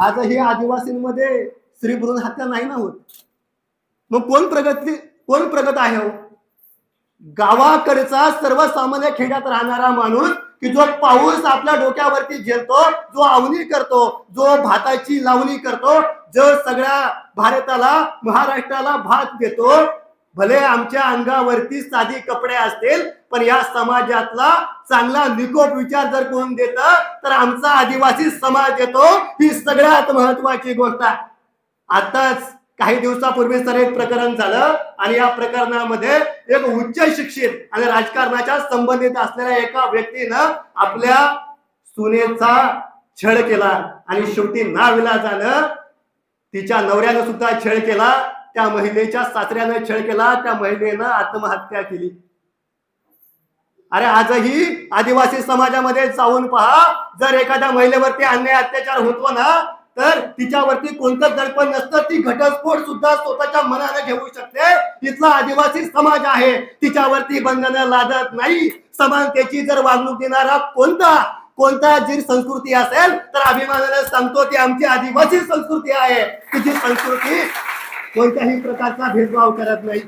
आजही आदिवासींमध्ये स्त्री भ्रूण हत्या नाही ना होत? मग कोण प्रगती कोण प्रगत आहे हो? गावाकडचा सर्वसामान्य खेड्यात राहणारा माणूस की जो पाऊस आपल्या डोक्यावरती झेलतो जो आवनी करतो जो भाताची लावणी करतो जो सगळ्या भारताला महाराष्ट्राला भात देतो भले आमच्या अंगावरती साधी कपडे असतील पण या समाजातला चांगला निकोप विचार जर कोण देत तर आमचा आदिवासी समाज येतो ही सगळ्यात महत्वाची गोष्ट आहे. आताच काही दिवसापूर्वी सर एक प्रकरण झालं आणि या प्रकरणामध्ये एक उच्च शिक्षित आणि राजकारणाच्या संबंधित असलेल्या एका व्यक्तीनं आपल्या सुनेचा छळ केला आणि शेवटी नाविलाजानं तिच्या नवऱ्यानं सुद्धा छळ केला त्या महिलेच्या सासऱ्यानं छळ केला त्या महिलेनं आत्महत्या केली. अरे आजही आदिवासी समाजामध्ये जाऊन पहा जर एखाद्या महिलेवरती अन्याय अत्याचार होतो ना तर तिच्यावरती कोणतं दडपण नसतं ती घटस्फोट सुद्धा स्वतःच्या मनाने घेऊ शकते. इथला आदिवासी समाज आहे तिच्यावरती बंधनं लादत नाही. समानतेची जर वागणूक देणारा कोणता कोणता जी संस्कृती असेल तर अभिमानाने सांगतो ती आमची आदिवासी संस्कृती आहे. तिची संस्कृती कोणत्याही प्रकारचा भेदभाव करत नाही